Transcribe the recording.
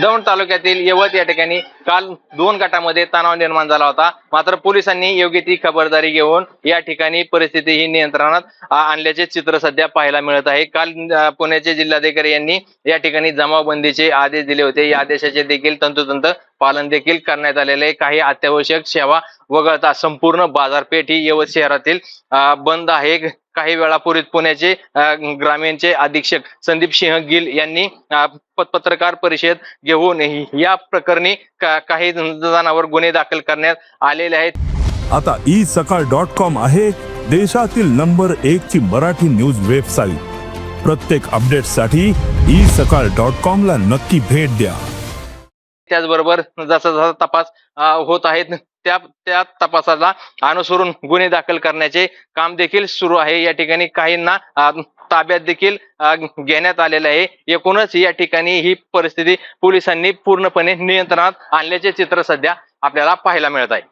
दौंड तालुक्यातील यवत या ठिकाणी काल दोन गटामध्ये तणाव निर्माण झाला होता. मात्र पोलिसांनी योग्य ती खबरदारी घेऊन या ठिकाणी परिस्थिती ही नियंत्रणात आणल्याचे चित्र सध्या पाहायला मिळत आहे. काल पुण्याचे जिल्हाधिकारी यांनी या ठिकाणी जमावबंदीचे आदेश दिले होते. या आदेशाचे देखील तंतोतंत पालन देखील करण्यात आलेले आहे. काही अत्यावश्यक सेवा वगळता संपूर्ण बाजारपेठ ही यवत शहरातील बंद आहे. काही वेळापूर्वी पुण्याचे ग्रामीणचे अधीक्षक संदीप सिंह गिल यांनी पत्रकार परिषद घेऊन या प्रकरणी का- काही जणांवर गुन्हे दाखल करण्यात आलेले आहेत. आता ई सकाळ डॉट कॉम आहे देशातील नंबर एक ची मराठी न्यूज वेबसाईट. प्रत्येक अपडेटसाठी ई सकाळ डॉट कॉम ला नक्की भेट द्या. त्याचबरोबर जसा जसा तपास होत आहेत त्या त्या तपासाला अनुसरून गुन्हे दाखल करण्याचे काम देखील सुरू आहे. या ठिकाणी काहींना ताब्यात देखील घेण्यात आलेलं आहे. एकूणच या ठिकाणी ही परिस्थिती पोलिसांनी पूर्णपणे नियंत्रणात आणल्याचे चित्र सध्या आपल्याला पाहायला मिळत आहे.